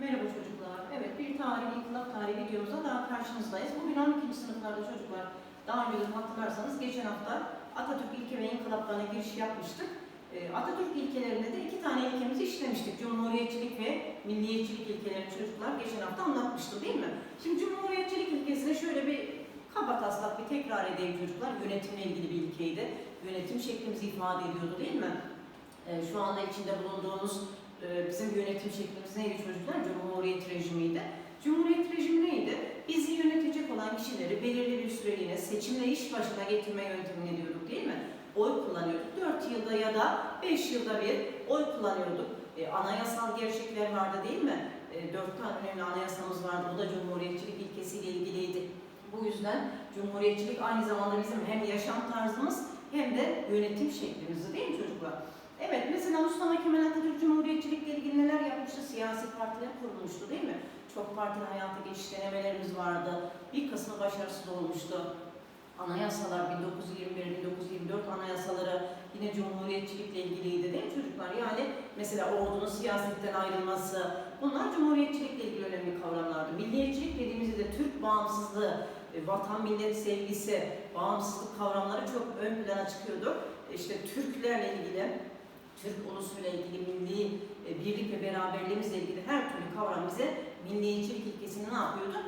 Merhaba çocuklar. Evet bir tarih, inkılap tarihi videomuzda daha karşınızdayız. Bugün 12. sınıflarda çocuklar daha önce hatırlarsanız geçen hafta Atatürk ilke ve inkılaplarına giriş yapmıştık. Ee, Atatürk ilkelerinde de iki tane ilkemizi işlemiştik. Cumhuriyetçilik ve milliyetçilik ilkelerini çocuklar geçen hafta anlatmıştı değil mi? Şimdi Cumhuriyetçilik ilkesine şöyle bir kaba taslak bir tekrar edeyim çocuklar. Yönetimle ilgili bir ilkeydi. Yönetim şeklimizi ifade ediyordu değil mi? Ee, şu anda içinde bulunduğumuz bizim yönetim şeklimiz neydi çocuklar? Cumhuriyet rejimiydi. Cumhuriyet rejimi neydi? Bizi yönetecek olan kişileri belirli bir süreliğine seçimle iş başına getirme yöntemini diyorduk değil mi? Oy kullanıyorduk. 4 yılda ya da 5 yılda bir oy kullanıyorduk. E, anayasal gerçekler vardı değil mi? E, 4 tane önemli anayasamız vardı. Bu da Cumhuriyetçilik ilkesiyle ilgiliydi. Bu yüzden Cumhuriyetçilik aynı zamanda bizim hem yaşam tarzımız hem de yönetim şeklimizdi değil mi çocuklar? Evet, mesela Mustafa Kemal Atatürk Cumhuriyetçilikle ilgili neler yapmıştı? Siyasi partiler kurulmuştu değil mi? Çok partili hayata geçiş denemelerimiz vardı. Bir kısmı başarısız olmuştu. Anayasalar 1921-1924 anayasaları yine cumhuriyetçilikle ilgiliydi değil mi çocuklar? Yani mesela ordunun siyasetten ayrılması bunlar cumhuriyetçilikle ilgili önemli kavramlardı. Milliyetçilik dediğimizde de Türk bağımsızlığı, e, vatan millet sevgisi, bağımsızlık kavramları çok ön plana çıkıyordu. İşte Türklerle ilgili Türk ulusuyla ilgili milli e, birlik ve beraberliğimizle ilgili her türlü kavram bize milliyetçilik ilkesini ne yapıyordu?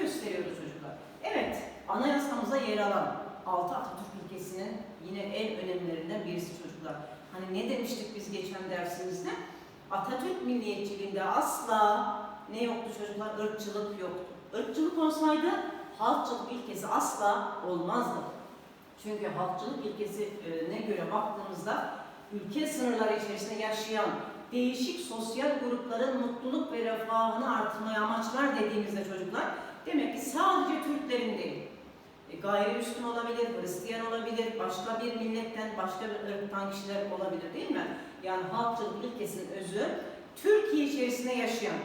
Gösteriyordu çocuklar. Evet, anayasamıza yer alan 6 Atatürk ilkesinin yine en önemlilerinden birisi çocuklar. Hani ne demiştik biz geçen dersimizde? Atatürk milliyetçiliğinde asla ne yoktu çocuklar? Irkçılık yoktu. Irkçılık olsaydı halkçılık ilkesi asla olmazdı. Çünkü halkçılık ilkesine göre baktığımızda ülke sınırları içerisinde yaşayan değişik sosyal grupların mutluluk ve refahını artırmaya amaçlar dediğimizde çocuklar demek ki sadece Türklerin değil, e, gayrimüslim olabilir, Hristiyan olabilir, başka bir milletten, başka bir ırktan kişiler olabilir değil mi? Yani halkçılık ilkesinin özü Türkiye içerisinde yaşayan,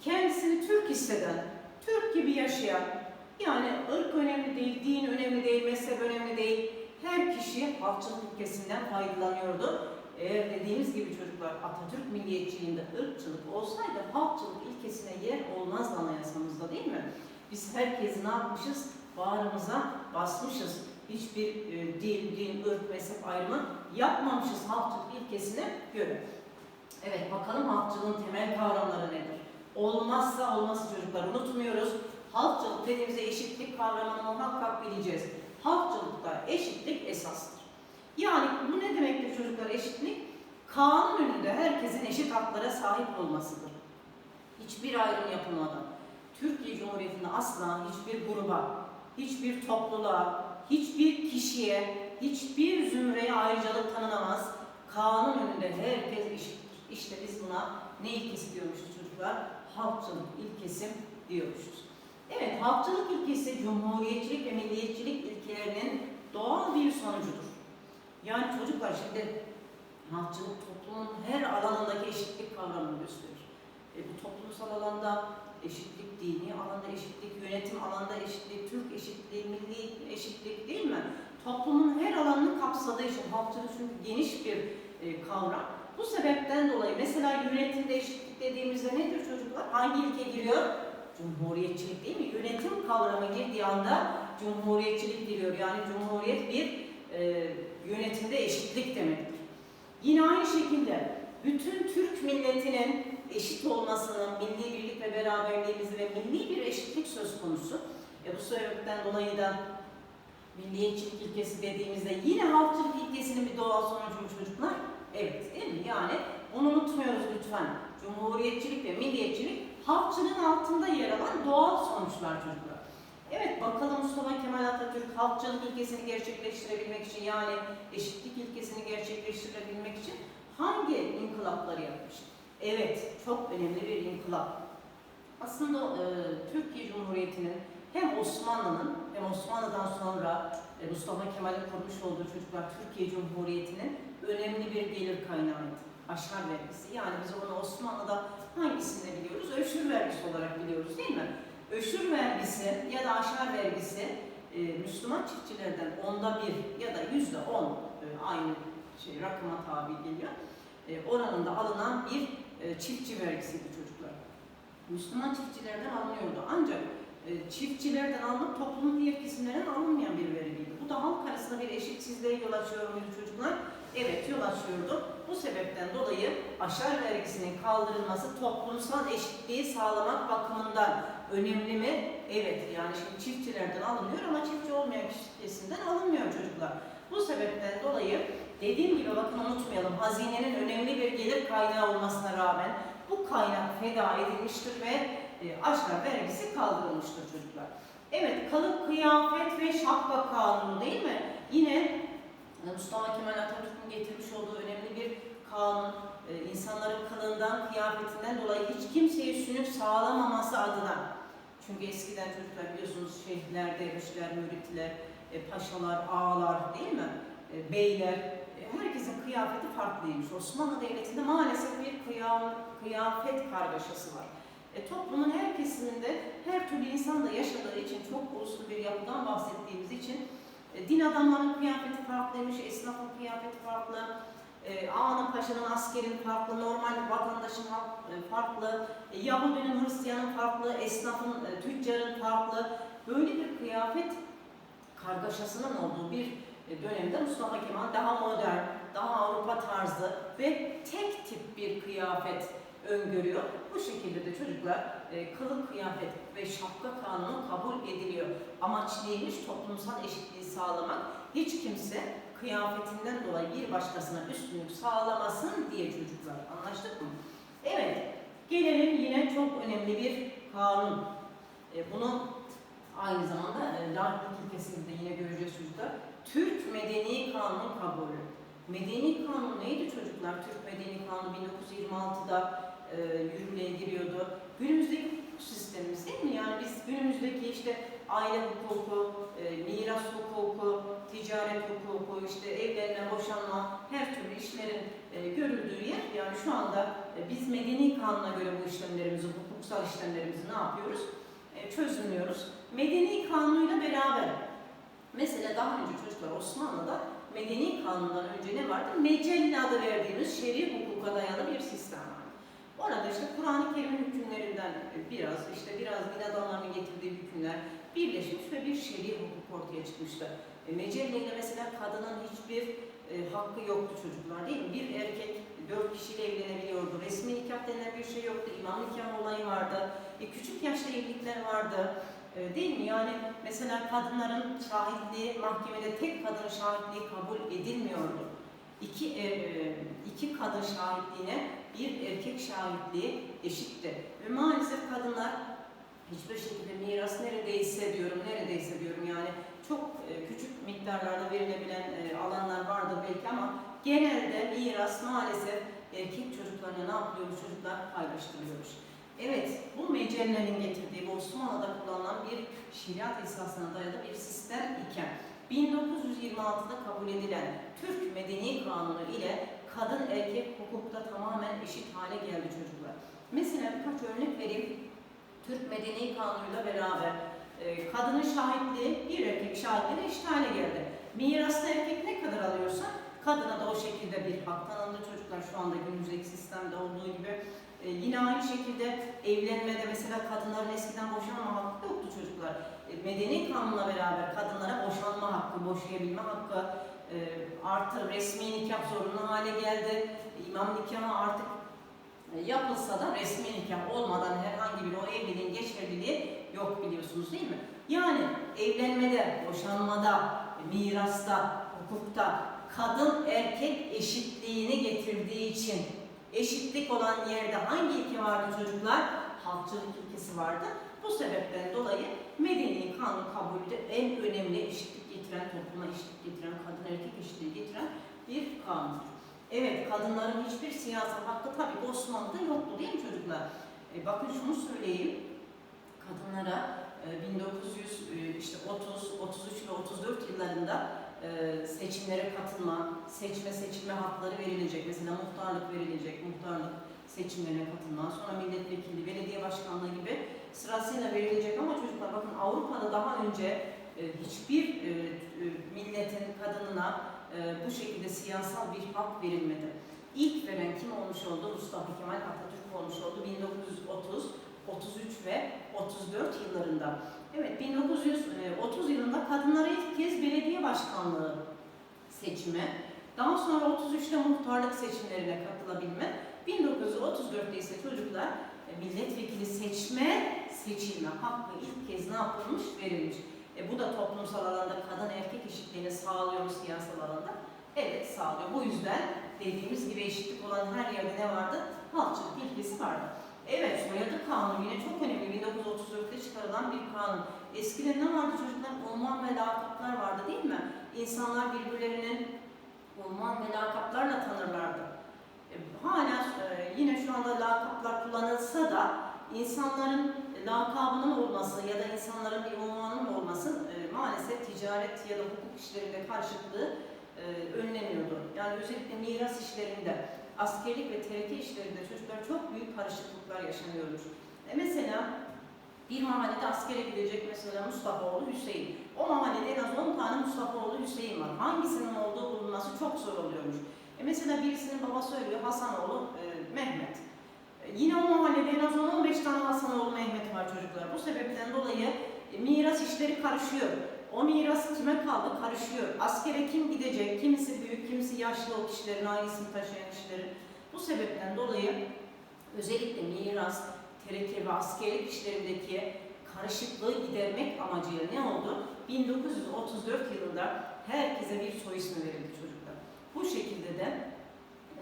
kendisini Türk hisseden, Türk gibi yaşayan, yani ırk önemli değil, din önemli değil, mezhep önemli değil, her kişi halkçılık ilkesinden faydalanıyordu. Eğer dediğimiz gibi çocuklar Atatürk milliyetçiliğinde ırkçılık olsaydı halkçılık ilkesine yer olmazdı anayasamızda değil mi? Biz herkes ne yapmışız? Bağrımıza basmışız. Hiçbir e, dil, din, ırk, mezhep ayrımı yapmamışız halkçılık ilkesine göre. Evet bakalım halkçılığın temel kavramları nedir? Olmazsa olmazsa çocuklar unutmuyoruz. Halkçılık dediğimizde eşitlik kavramını muhakkak bileceğiz. Halkçılıkta eşitlik esastır. Yani bu ne demektir çocuklar eşitlik? Kanun önünde herkesin eşit haklara sahip olmasıdır. Hiçbir ayrım yapılmadan. Türkiye Cumhuriyeti'nde asla hiçbir gruba, hiçbir topluluğa, hiçbir kişiye, hiçbir zümreye ayrıcalık tanınamaz. Kanun önünde herkes eşittir. İşte biz buna ne ilkesi diyormuşuz çocuklar? Halkçılık ilkesi diyormuşuz. Evet, halkçılık ilkesi cumhuriyetçilik ve milliyetçilik ilkelerinin doğal bir sonucudur. Yani çocuklar şimdi halkçılık toplumun her alanındaki eşitlik kavramını gösterir. E, bu toplumsal alanda eşitlik, dini alanda eşitlik, yönetim alanda eşitlik, Türk eşitliği, milli eşitlik değil mi? Toplumun her alanını kapsadığı için halkçılık çünkü geniş bir e, kavram. Bu sebepten dolayı mesela yönetimde eşitlik dediğimizde nedir çocuklar? Hangi ilke giriyor? Cumhuriyetçilik değil mi? Yönetim kavramı girdiği anda cumhuriyetçilik giriyor. Yani cumhuriyet bir e, yönetimde eşitlik demektir. Yine aynı şekilde bütün Türk milletinin eşit olmasının, milli birlik ve beraberliğimizi ve milli bir eşitlik söz konusu. E bu sebepten dolayı da milliyetçilik ilkesi dediğimizde yine halkçılık ilkesinin bir doğal sonucu mu çocuklar? Evet değil mi? Yani onu unutmuyoruz lütfen. Cumhuriyetçilik ve milliyetçilik halkçılığın altında yer alan doğal sonuçlar çocuklar. Evet bakalım Mustafa Kemal Atatürk halkçılık ilkesini gerçekleştirebilmek için yani eşitlik ilkesini gerçekleştirebilmek için hangi inkılapları yapmış? Evet çok önemli bir inkılap. Aslında e, Türkiye Cumhuriyeti'nin hem Osmanlı'nın hem Osmanlı'dan sonra e, Mustafa Kemal'in kurmuş olduğu çocuklar Türkiye Cumhuriyeti'nin önemli bir gelir kaynağıydı. Aşar vergisi. Yani biz onu Osmanlı'da hangisini biliyoruz? Öşür vergisi olarak biliyoruz değil mi? Öşür vergisi ya da aşar vergisi e, Müslüman çiftçilerden onda bir ya da yüzde on e, aynı şey rakıma tabi geliyor. E, oranında alınan bir e, çiftçi vergisiydi çocuklar. Müslüman çiftçilerden alınıyordu. Ancak e, çiftçilerden alınıp toplumun diğer kesimlerinden alınmayan bir vergiydi. Bu da halk arasında bir eşitsizliğe yol açıyor çocuklar? Evet yol açıyordu. Bu sebepten dolayı aşar vergisinin kaldırılması toplumsal eşitliği sağlamak bakımından önemli mi? Evet yani şimdi çiftçilerden alınıyor ama çiftçi olmayan kesinden alınmıyor çocuklar. Bu sebepten dolayı dediğim gibi bakın unutmayalım hazinenin önemli bir gelir kaynağı olmasına rağmen bu kaynak feda edilmiştir ve e, aşağı vergisi kaldırılmıştır çocuklar. Evet kalıp kıyafet ve şapka kanunu değil mi? Yine Mustafa Kemal Atatürk'ün getirmiş olduğu önemli bir kanun. E, insanların kılığından, kıyafetinden dolayı hiç kimseye üstünlük sağlamaması adına. Çünkü eskiden çocuklar biliyorsunuz şeyhler, dervişler, müritler, e, paşalar, ağalar değil mi? E, beyler, herkesin kıyafeti farklıymış. Osmanlı Devleti'nde maalesef bir kıyafet kargaşası var. E, toplumun her kesiminde her türlü insan da yaşadığı için çok uluslu bir yapıdan bahsettiğimiz için e, din adamlarının kıyafeti farklıymış, esnafın kıyafeti farklı, e, ağanın, paşanın, askerin farklı, normal vatandaşın e, farklı, e, Yahudinin, Hristiyanın farklı, esnafın, tüccarın farklı. Böyle bir kıyafet kargaşasının olduğu bir dönemde Mustafa Kemal daha modern, daha Avrupa tarzı ve tek tip bir kıyafet öngörüyor. Bu şekilde de çocuklar e, kılık kıyafet ve şapka kanunu kabul ediliyor. Amaç neymiş? Toplumsal eşitliği sağlamak. Hiç kimse kıyafetinden dolayı bir başkasına üstünlük sağlamasın diye çocuklar. Anlaştık mı? Evet. Gelelim yine çok önemli bir kanun. E, bunu aynı zamanda e, Lahitlik ilkesinde de yine göreceğiz çocuklar. Türk Medeni Kanunu kabulü. Medeni kanun neydi çocuklar? Türk Medeni Kanunu 1926'da e, yürürlüğe giriyordu. Günümüzdeki hukuk sistemimiz değil mi? Yani biz günümüzdeki işte aile hukuku, e, miras hukuku, ticaret hukuku, işte evlenme, boşanma, her türlü işlerin e, görüldüğü yer. Yani şu anda e, biz medeni kanuna göre bu işlemlerimizi, hukuksal işlemlerimizi ne yapıyoruz? E, çözümlüyoruz. Medeni kanunuyla beraber mesela daha önce çocuklar Osmanlı'da medeni kanundan önce ne vardı? Mecelle adı verdiğimiz şer'i hukuka dayalı bir sistem. Orada işte Kur'an-ı Kerim'in hükümlerinden biraz, işte biraz din adamlarının getirdiği hükümler birleşmiş ve bir şer'i hukuk ortaya çıkmıştı. E, Mecelle ile mesela kadının hiçbir e, hakkı yoktu çocuklar değil mi? Bir erkek dört kişiyle evlenebiliyordu. Resmi nikah denilen bir şey yoktu. İmam nikah olayı vardı. E, küçük yaşta evlilikler vardı. E, değil mi? Yani mesela kadınların şahitliği mahkemede tek kadın şahitliği kabul edilmiyordu. İki, e, iki kadın şahitliğine bir erkek şahitliği eşitti. Ve maalesef kadınlar hiçbir şekilde miras neredeyse diyorum, neredeyse diyorum yani çok e, küçük miktarlarda verilebilen e, alanlar vardır belki ama genelde miras maalesef erkek çocuklarına ne yapıyormuş çocuklar paylaştırıyormuş. Evet, bu mecellenin getirdiği, bu Osmanlı'da kullanılan bir şeriat esasına dayalı bir sistem iken 1926'da kabul edilen Türk Medeni Kanunu ile kadın erkek hukukta tamamen eşit hale geldi çocuklar. Mesela birkaç örnek vereyim. Türk Medeni Kanunu'yla beraber e, kadının şahitliği bir erkek şahitliğine eşit hale geldi. Mirasta erkek ne kadar alıyorsa kadına da o şekilde bir hak tanındı çocuklar şu anda günümüzdeki sistemde olduğu gibi. E, yine aynı şekilde evlenmede mesela kadınların eskiden boşanma hakkı yoktu çocuklar. E, medeni kanunla beraber kadınlara boşanma hakkı, boşayabilme hakkı e, artı resmi nikah zorunlu hale geldi. İmam nikahı artık e, yapılsa da resmi nikah olmadan herhangi bir o evliliğin geçerliliği yok biliyorsunuz değil mi? Yani evlenmede, boşanmada, mirasta, hukukta kadın erkek eşitliğini getirdiği için eşitlik olan yerde hangi ilke vardı çocuklar? Halkçılık ilkesi vardı. Bu sebepten dolayı medeni kanun kabulü en önemli eşitlik getiren, topluma eşitlik getiren, kadın erkek eşitliği getiren bir kanundur. Evet, kadınların hiçbir siyasal hakkı tabii ki Osmanlı'da yoktu değil mi çocuklar? E, bakın şunu söyleyeyim, kadınlara e, 1900 e, işte 30, 33 ve 34 yıllarında e, seçimlere katılma, seçme seçilme hakları verilecek. Mesela muhtarlık verilecek, muhtarlık seçimlerine katılma, sonra milletvekili, belediye başkanlığı gibi sırasıyla verilecek ama çocuklar bakın Avrupa'da daha önce e, hiçbir e, milletin kadınına bu şekilde siyasal bir hak verilmedi. İlk veren kim olmuş oldu? Mustafa Kemal Atatürk olmuş oldu. 1930 33 ve 34 yıllarında. Evet 1930 yılında kadınlara ilk kez belediye başkanlığı seçimi, daha sonra 33'te muhtarlık seçimlerine katılabilme, 1934'te ise çocuklar e, milletvekili seçme, seçilme hakkı ilk kez ne yapılmış, verilmiş. E, bu da toplumsal alanda kadın erkek eşitliğini sağlıyor mu siyasal alanda? Evet sağlıyor. Bu yüzden dediğimiz gibi eşitlik olan her yerde ne vardı? Halkçılık ilkesi vardı. Evet soyadı kanunu yine çok önemli. 1934'te çıkarılan bir kanun. Eskiden ne vardı çocuklar? Unvan ve lakaplar vardı değil mi? İnsanlar birbirlerinin unvan ve lakaplarla tanırlardı. E, hala e, yine şu anda lakaplar kullanılsa da insanların lakabının olması ya da insanların bir unvanının olması e, maalesef ticaret ya da hukuk işlerinde karşılıklı e, önleniyordu. Yani özellikle miras işlerinde, askerlik ve TRT işlerinde çocuklar çok büyük karışıklıklar yaşanıyormuş. E mesela bir mahallede askere gidecek mesela Mustafaoğlu Hüseyin. O mahallede en az 10 tane Mustafaoğlu Hüseyin var. Hangisinin olduğu bulunması çok zor oluyormuş. E mesela birisinin babası ölüyor Hasanoğlu e, Mehmet. E, yine o mahallede en az 10-15 tane Hasanoğlu Mehmet var çocuklar. Bu sebepten dolayı e, miras işleri karışıyor. O miras kime kaldı karışıyor. Askere kim gidecek, kimisi büyük, kimisi yaşlı o kişilerin, ailesini taşıyan kişilerin. Bu sebepten dolayı özellikle miras, tereke ve askerlik işlerindeki karışıklığı gidermek amacıyla ne oldu? 1934 yılında herkese bir soy ismi verildi çocuklar. Bu şekilde de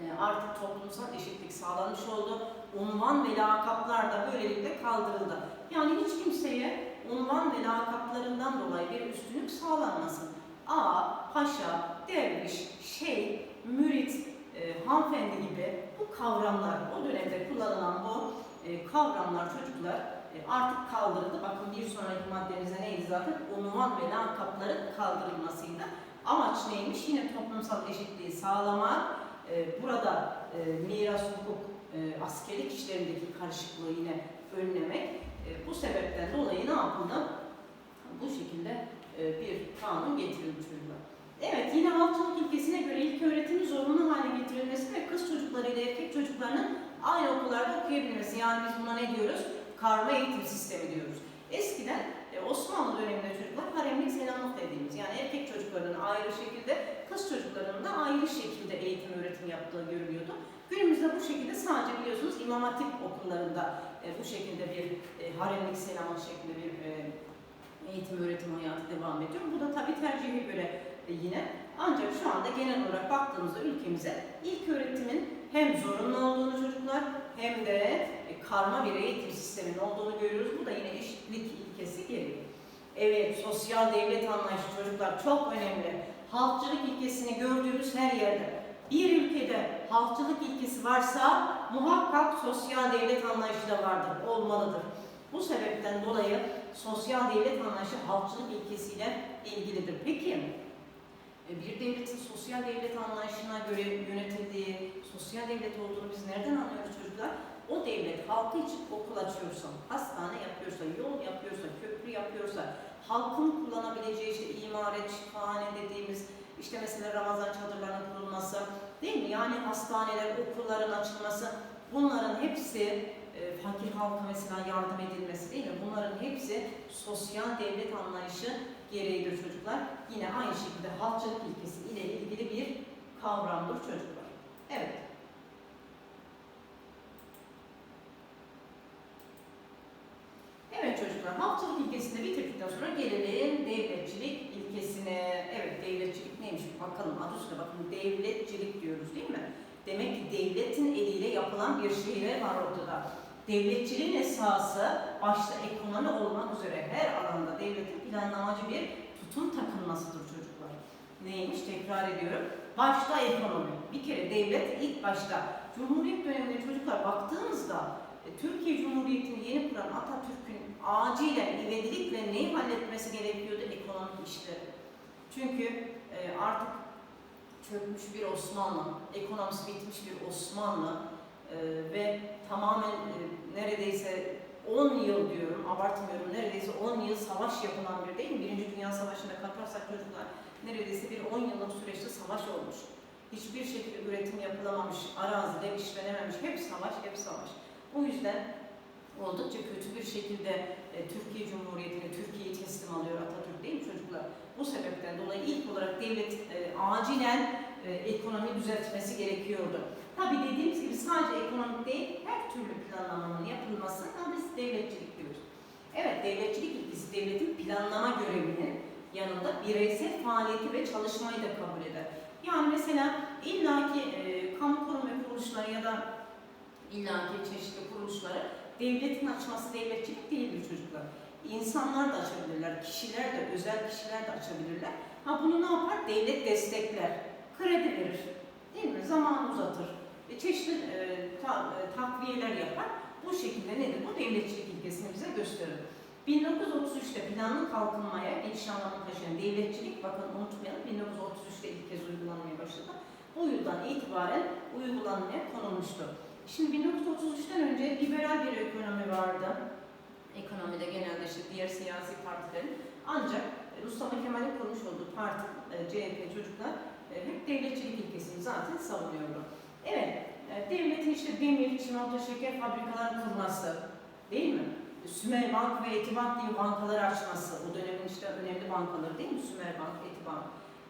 e, artık toplumsal eşitlik sağlanmış oldu. Unvan ve lakaplar da böylelikle kaldırıldı. Yani hiç kimseye unvan ve lakaplarından dolayı bir üstünlük sağlanmasın. A, paşa, derviş, şey, mürit, e, hanımefendi gibi bu kavramlar, o dönemde kullanılan bu e, kavramlar çocuklar e, artık kaldırıldı. Bakın bir sonraki maddemizde neydi zaten? Unvan ve lakapların kaldırılmasıydı. Amaç neymiş? Yine toplumsal eşitliği sağlamak, e, burada e, miras, hukuk, e, askerlik işlerindeki karışıklığı yine önlemek. E, bu sebepten dolayı ne yapıldı? Bu şekilde e, bir kanun çocuklar. Evet, yine halkçılık ilkesine göre ilk öğretimin zorunlu hale getirilmesi ve kız çocukları ile erkek çocuklarının aynı okullarda okuyabilmesi. Yani biz buna ne diyoruz? Karma eğitim sistemi diyoruz. Eskiden e, Osmanlı döneminde çocuklar haremlik selamlık dediğimiz yani erkek çocuklarının ayrı şekilde, kız çocuklarının da ayrı şekilde eğitim öğretim yaptığı görülüyordu. Günümüzde bu şekilde sadece biliyorsunuz İmam Hatip okullarında e, bu şekilde bir e, haremlik selamlık şeklinde bir e, eğitim öğretim hayatı devam ediyor. Bu da tabii tercihe göre e, yine. Ancak şu anda genel olarak baktığımızda ülkemize ilk öğretimin hem zorunlu olduğunu çocuklar hem de e, karma bir eğitim sisteminin olduğunu görüyoruz. Bu da yine eşitlik ilkesi geliyor. Evet, sosyal devlet anlayışı çocuklar çok önemli. Halkçılık ilkesini gördüğümüz her yerde. Bir ülkede halkçılık ilkesi varsa muhakkak sosyal devlet anlayışı da vardır, olmalıdır. Bu sebepten dolayı sosyal devlet anlayışı halkçılık ilkesiyle ilgilidir. Peki, e, bir devletin sosyal devlet anlayışına göre yönetildiği, sosyal devlet olduğunu biz nereden anlıyoruz çocuklar? O devlet halkı için okul açıyorsa, hastane yapıyorsa, yol yapıyorsa, köprü yapıyorsa, halkın kullanabileceği işte imaret, şifahane dediğimiz, işte mesela Ramazan çadırlarının kurulması, değil mi? Yani hastaneler, okulların açılması, bunların hepsi e, fakir halka mesela yardım edilmesi değil mi? Bunların hepsi sosyal devlet anlayışı gereğidir çocuklar. Yine aynı şekilde halkçılık ilkesi ile ilgili bir kavramdır çocuklar. Evet. Evet çocuklar, halkçılık ilkesini bitirdikten sonra gelelim devletçilik ilkesine. Evet, neymiş? Bakalım adı üstüne bakın. Devletçilik diyoruz değil mi? Demek ki devletin eliyle yapılan bir şeyler var ortada. Devletçiliğin esası başta ekonomi olmak üzere her alanda devletin planlamacı bir tutum takınmasıdır çocuklar. Neymiş? Tekrar ediyorum. Başta ekonomi. Bir kere devlet ilk başta. Cumhuriyet döneminde çocuklar baktığımızda e, Türkiye Cumhuriyeti'ni yeni kuran Atatürk'ün acilen ivedilikle neyi halletmesi gerekiyordu? Ekonomik işleri. Çünkü e, artık çökmüş bir Osmanlı, ekonomisi bitmiş bir Osmanlı e, ve tamamen e, neredeyse 10 yıl diyorum, abartmıyorum, neredeyse 10 yıl savaş yapılan bir değil mi? Birinci Dünya Savaşı'nda katarsak çocuklar neredeyse bir 10 yıllık süreçte savaş olmuş. Hiçbir şekilde üretim yapılamamış, araziler işlenememiş, hep savaş, hep savaş. Bu yüzden oldukça kötü bir şekilde e, Türkiye Cumhuriyeti'ne, Türkiye'yi teslim alıyor Atatürk değil mi çocuklar? Bu sebepten dolayı ilk olarak devlet e, acilen e, ekonomi düzeltmesi gerekiyordu. Tabii dediğimiz gibi sadece ekonomik değil, her türlü planlamanın yapılmasına biz devletçilik diyoruz. Evet, devletçilik ilkesi devletin planlama görevinin yanında bireysel faaliyeti ve çalışmayı da kabul eder. Yani mesela illaki e, kamu kurum ve kuruluşları ya da illaki çeşitli kuruluşları devletin açması devletçilik değildir çocuklar. İnsanlar da açabilirler, kişiler de, özel kişiler de açabilirler. Ha bunu ne yapar? Devlet destekler, kredi verir, değil mi? Zaman uzatır, e, çeşitli e, ta, e, takviyeler yapar. Bu şekilde nedir? Bu devletçilik ilkesini bize gösterir. 1933'te planlı kalkınmaya geçiş anlamı taşıyan devletçilik, bakın unutmayalım 1933'te ilk kez uygulanmaya başladı. Bu yıldan itibaren uygulanmaya konulmuştu. Şimdi 1933'ten önce liberal bir ekonomi vardı. Ekonomide genelde işte diğer siyasi partilerin ancak e, Mustafa Kemal'in kurmuş olduğu parti e, CHP çocuklar e, hep devletçilik ilkesini zaten savunuyordu. Evet, devletin işte demir, çimento, şeker fabrikaları kurması değil mi? Sümer Bank ve Etibank gibi bankaları açması, o dönemin işte önemli bankaları değil mi? Sümer Bank, Etibank.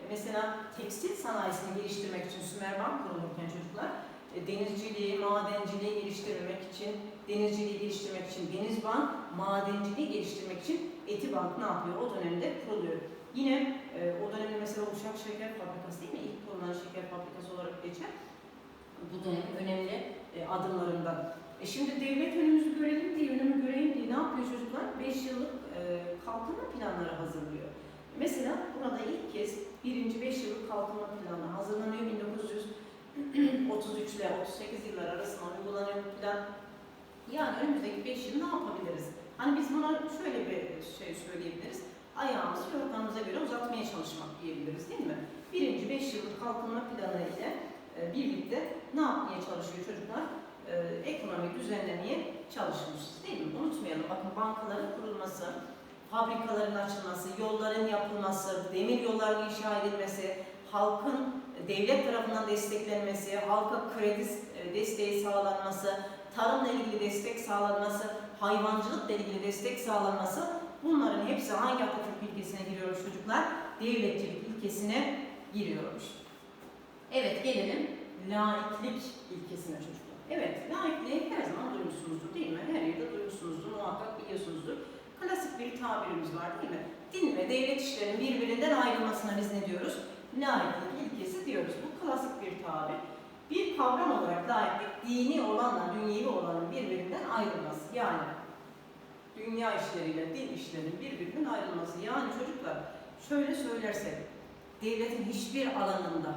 Mesela tekstil sanayisini geliştirmek için Sümer Bank kurulurken çocuklar denizciliği, madenciliği geliştirmek için, denizciliği geliştirmek için Denizbank, madenciliği geliştirmek için Etibank ne yapıyor? O dönemde kuruluyor. Yine e, o dönemde mesela Uşak Şeker Fabrikası değil mi? İlk kurulan şeker fabrikası olarak geçer. Bu dönemin önemli e, adımlarından. E şimdi devlet önümüzü görelim diye, önümü göreyim diye ne yapıyor çocuklar? 5 yıllık e, kalkınma planları hazırlıyor. Mesela burada ilk kez birinci 5 yıllık kalkınma planı hazırlanıyor 1933 ile 38 yıllar arasında uygulanıyor bu plan. Yani önümüzdeki 5 yıl ne yapabiliriz? Hani biz buna şöyle bir şey söyleyebiliriz. Ayağımızı yorganımıza göre uzatmaya çalışmak diyebiliriz değil mi? Birinci 5 yıllık kalkınma planı ile e, birlikte ne yapmaya çalışıyor çocuklar? e, ekonomi düzenlemeye çalışmışız değil mi? Unutmayalım bakın bankaların kurulması, fabrikaların açılması, yolların yapılması, demir yolların inşa edilmesi, halkın devlet tarafından desteklenmesi, halka kredi e, desteği sağlanması, tarımla ilgili destek sağlanması, hayvancılıkla ilgili destek sağlanması bunların hepsi hangi Atatürk ilkesine giriyor çocuklar? Devletçilik ilkesine giriyormuş. Evet gelelim laiklik ilkesine çocuklar. Evet, laikliği her zaman duymuşsunuzdur değil mi? Her yerde duymuşsunuzdur, muhakkak biliyorsunuzdur. Klasik bir tabirimiz var değil mi? Din ve devlet işlerinin birbirinden ayrılmasına biz ne diyoruz? Laiklik ilkesi diyoruz. Bu klasik bir tabir. Bir kavram olarak laiklik, dini olanla dünyevi olanın birbirinden ayrılması. Yani dünya işleriyle din işlerinin birbirinden ayrılması. Yani çocuklar şöyle söylersek, devletin hiçbir alanında,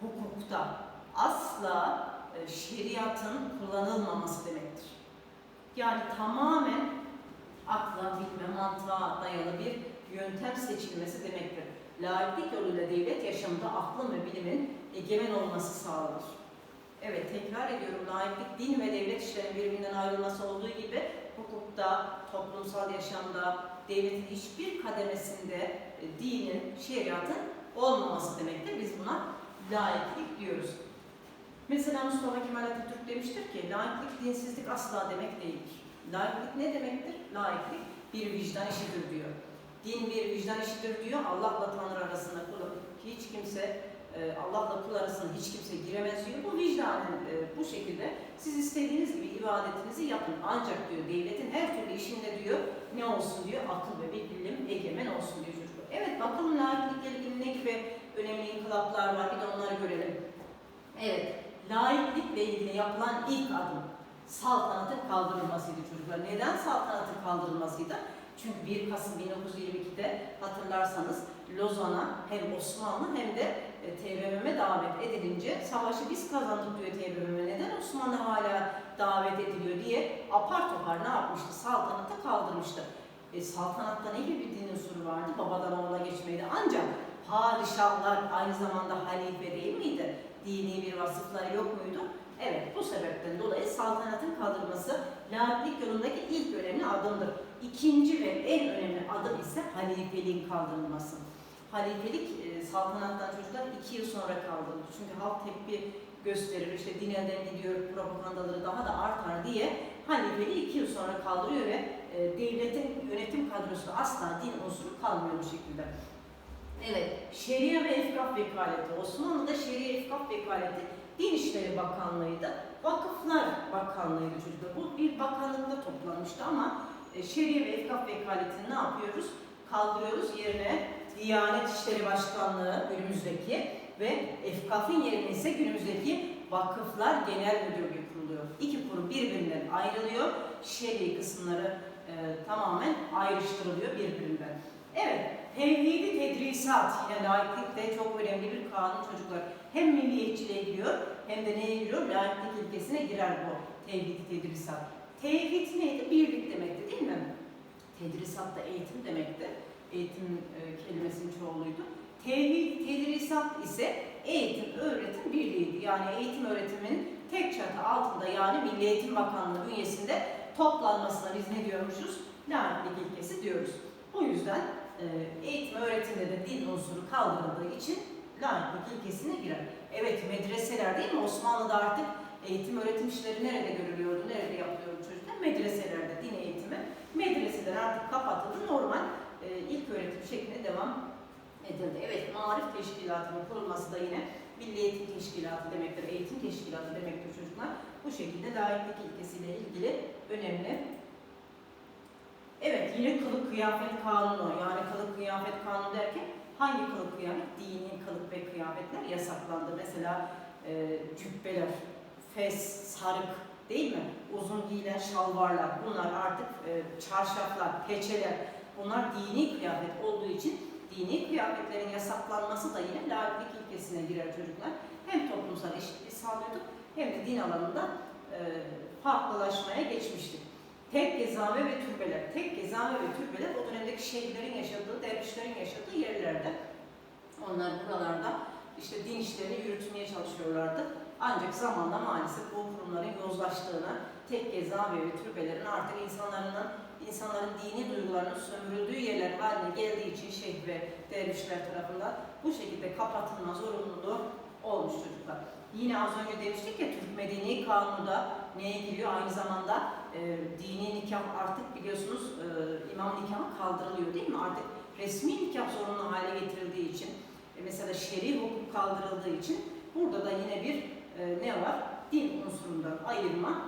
hukukta asla e, şeriatın kullanılmaması demektir. Yani tamamen akla, bilme, mantığa dayalı bir yöntem seçilmesi demektir. Laiklik yoluyla devlet yaşamında aklın ve bilimin egemen olması sağlanır. Evet, tekrar ediyorum. Laiklik, din ve devlet işlerinin birbirinden ayrılması olduğu gibi hukukta, toplumsal yaşamda, devletin hiçbir kademesinde e, dinin, şeriatın olmaması demektir. Biz buna laiklik diyoruz. Mesela Mustafa Kemal Atatürk demiştir ki, laiklik dinsizlik asla demek değildir. Laiklik ne demektir? Laiklik bir vicdan işidir diyor. Din bir vicdan işidir diyor. Allah'la Tanrı arasında kul, hiç kimse Allah'la kul arasında hiç kimse giremez diyor. Bu vicdanın e, bu şekilde siz istediğiniz gibi ibadetinizi yapın. Ancak diyor devletin her türlü işinde diyor ne olsun diyor akıl ve bilim egemen olsun diyor çocuklar. Evet bakalım laiklikle ilgili ne gibi önemli inkılaplar var bir de onları görelim. Evet laiklikle ilgili yapılan ilk adım saltanatın kaldırılmasıydı çocuklar. Neden saltanatın kaldırılmasıydı? Çünkü 1 Kasım 1922'de hatırlarsanız Lozan'a hem Osmanlı hem de e, TBMM'e davet edilince savaşı biz kazandık diyor TBMM. Neden Osmanlı hala davet ediliyor diye apar topar ne yapmıştı? Saltanatı kaldırmıştı. E, saltanatta ne gibi bir din unsuru vardı? Babadan oğula geçmeydi. Ancak padişahlar aynı zamanda halife değil miydi? Dini bir vasıfları yok muydu? Evet, bu sebepten dolayı saltanatın kaldırılması laiklik yolundaki ilk önemli adımdır. İkinci ve en önemli adım ise halifeliğin kaldırılması. Halifelik e, saltanattan çocuklar iki yıl sonra kaldırıldı. Çünkü halk tepki gösterir, işte din elden gidiyor, propagandaları daha da artar diye halifeliği iki yıl sonra kaldırıyor ve e, devletin yönetim kadrosunda asla din unsuru kalmıyor bu şekilde. Evet, Şeria ve Efkaf Vekaleti. Osmanlı'da Şeria Efkaf Vekaleti Din İşleri Bakanlığı'ydı. Vakıflar Bakanlığı'ydı çocuklar. Bu bir bakanlıkta toplanmıştı ama e, Şeria ve Efkaf Vekaletini ne yapıyoruz? Kaldırıyoruz yerine Diyanet İşleri Başkanlığı günümüzdeki ve Efkaf'ın yerine ise günümüzdeki Vakıflar Genel Müdürlüğü kuruluyor. İki kurum birbirinden ayrılıyor. Şer'i kısımları e, tamamen ayrıştırılıyor birbirinden. Evet, tevhidi tedrisat yine laiklik de çok önemli bir kanun çocuklar. Hem milliyetçiliğe giriyor hem de neye giriyor? Laiklik ilkesine girer bu tevhidi tedrisat. Tevhid neydi? Birlik demekti değil mi? Tedrisat da eğitim demekti. Eğitim e, kelimesinin çoğuluydu. Tevhid tedrisat ise eğitim, öğretim birliğiydi. Yani eğitim öğretimin tek çatı altında yani Milli Eğitim Bakanlığı bünyesinde toplanmasına biz ne diyormuşuz? Laiklik ilkesi diyoruz. Bu yüzden e, eğitim öğretimde de din unsuru kaldırıldığı için laiklik ilkesine girer. Evet medreseler değil mi? Osmanlı'da artık eğitim öğretim işleri nerede görülüyordu, nerede yapılıyordu çocuklar? Medreselerde din eğitimi. Medreseler artık kapatıldı. Normal ilk öğretim şeklinde devam edildi. Evet Marif Teşkilatı'nın kurulması da yine Milli Eğitim Teşkilatı demektir, eğitim teşkilatı demektir çocuklar. Bu şekilde laiklik ilkesiyle ilgili önemli Evet, yine kılık kıyafet kanunu. Yani kılık kıyafet kanunu derken hangi kılık kıyafet? Dini kılık ve kıyafetler yasaklandı. Mesela e, cübbeler, fes, sarık değil mi? Uzun giyilen şalvarlar, bunlar artık e, çarşaflar, peçeler. Bunlar dini kıyafet olduğu için dini kıyafetlerin yasaklanması da yine laiklik ilkesine girer çocuklar. Hem toplumsal eşitliği sağlıyorduk hem de din alanında e, farklılaşmaya geçmiştik. Tek gezame ve türbeler. Tek gezame ve türbeler o dönemdeki şeyhlerin yaşadığı, dervişlerin yaşadığı yerlerde. Onlar buralarda işte din işlerini yürütmeye çalışıyorlardı. Ancak zamanla maalesef bu kurumların yozlaştığını, tek gezame ve türbelerin artık insanların insanların dini duygularının sömürüldüğü yerler haline geldiği için şeyh ve dervişler tarafından bu şekilde kapatılma zorunluluğu olmuş çocuklar. Yine az önce demiştik ya Türk Medeni Kanunu da neye giriyor? Aynı zamanda e, dini nikah artık biliyorsunuz e, imam nikahı kaldırılıyor değil mi? Artık resmi nikah zorunlu hale getirildiği için e, mesela şer'i hukuk kaldırıldığı için burada da yine bir e, ne var? Din unsurundan ayırma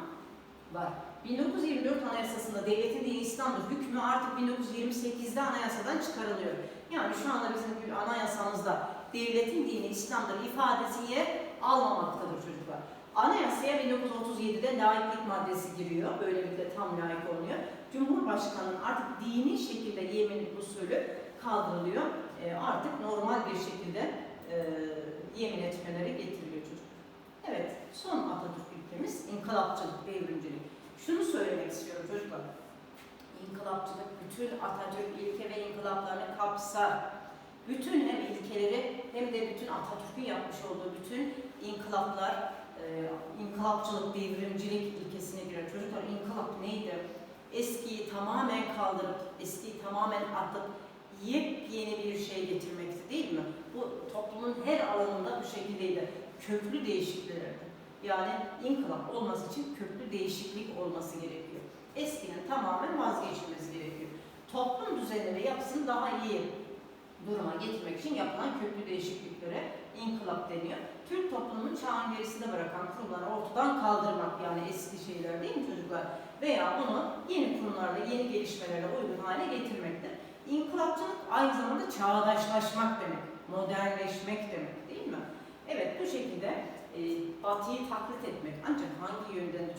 var. 1924 Anayasası'nda devletin dini İslam'dır hükmü artık 1928'de anayasadan çıkarılıyor. Yani şu anda bizim anayasamızda devletin dini İslam'dır ifadesi yer almamaktadır çocuklar. Anayasaya 1937'de laiklik maddesi giriyor. Böyle bir de tam layık oluyor. Cumhurbaşkanının artık dini şekilde yemin usulü kaldırılıyor. E, artık normal bir şekilde e, yemin etmeleri getiriliyor çocuklar. Evet, son Atatürk ülkemiz inkılapçılık, devrimcilik. Şunu söylemek istiyorum çocuklar. İnkılapçılık bütün Atatürk ilke ve inkılaplarını kapsar. Bütün hem ilkeleri hem de bütün Atatürk'ün yapmış olduğu bütün inkılaplar, e, inkılapçılık, devrimcilik ilkesine girer. Çocuklar inkılap neydi? Eskiyi tamamen kaldırıp, eskiyi tamamen atıp yepyeni bir şey getirmekti değil mi? Bu toplumun her alanında bu şekildeydi. Köklü değişikliklerdi. Yani inkılap olması için köklü değişiklik olması gerekiyor. Eskinin tamamen vazgeçilmesi gerekiyor. Toplum düzeni ve yapısını daha iyi duruma getirmek için yapılan köklü değişikliklere inkılap deniyor. Türk toplumunu çağın gerisinde bırakan kurumları ortadan kaldırmak yani eski şeyler değil mi çocuklar? Veya bunu yeni kurumlarla, yeni gelişmelerle uygun hale getirmektir. İnkılapçılık aynı zamanda çağdaşlaşmak demek, modernleşmek demek değil mi? Evet bu şekilde e, batıyı taklit etmek ancak hangi yönden?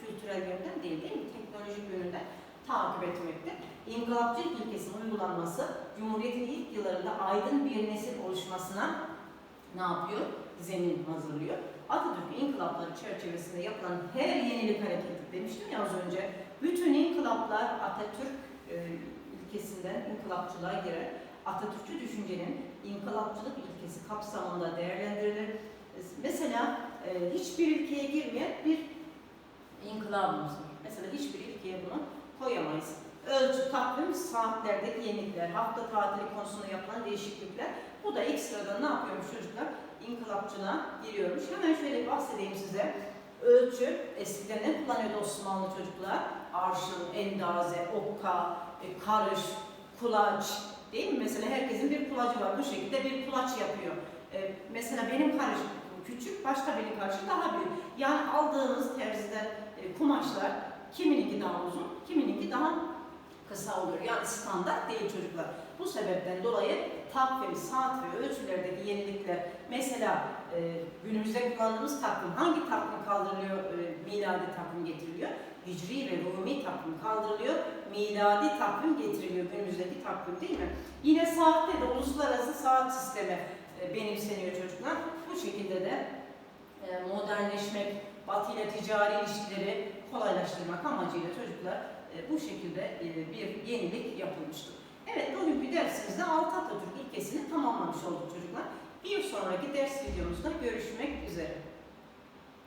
Kültürel yönden değil değil mi? Teknolojik yönünden takip etmektir. İnkılapçılık ilkesinin uygulanması Cumhuriyet'in ilk yıllarında aydın bir nesil oluşmasına ne yapıyor? Zemin hazırlıyor. Atatürk inkılapları çerçevesinde yapılan her yenilik hareketi demiştim ya az önce. Bütün inkılaplar Atatürk e, ilkesinden inkılapçılığa girer. Atatürkçü düşüncenin inkılapçılık ilkesi kapsamında değerlendirilir. Mesela e, hiçbir ülkeye girmeyen bir inkılabımız var. Mesela hiçbir ülkeye bunu koyamayız. Ölçü, takvim, saatlerdeki yenilikler, hafta tatili konusunda yapılan değişiklikler. Bu da ekstradan ne yapıyormuş çocuklar? İnkılapçılığa giriyormuş. Hemen şöyle bahsedeyim size. Ölçü, eskiden ne kullanıyordu Osmanlı çocuklar? Arşın, endaze, okka, e, karış, kulaç, değil mi? Mesela herkesin bir kulacı var. Bu şekilde bir kulaç yapıyor. E, mesela benim karış küçük, başka birinin karışı daha büyük. Yani aldığınız terziden e, kumaşlar kimininki daha uzun, kimininki daha kısa oluyor. Yani standart değil çocuklar. Bu sebepten dolayı takvim, saat ve ölçülerdeki yenilikler, mesela e, günümüzde kullandığımız takvim, hangi takvim kaldırılıyor, e, miladi takvim getiriliyor? Hicri ve Rumi takvim kaldırılıyor, miladi takvim getiriliyor günümüzdeki takvim değil mi? Yine saatte de uluslararası saat sistemi e, benimseniyor çocuklar. Bu şekilde de e, modernleşmek, batı ile ticari ilişkileri kolaylaştırmak amacıyla çocuklar e, bu şekilde bir yenilik yapılmıştır. Evet, bugünkü dersimizde Altı Atatürk ilkesini tamamlamış olduk çocuklar. Bir sonraki ders videomuzda görüşmek üzere.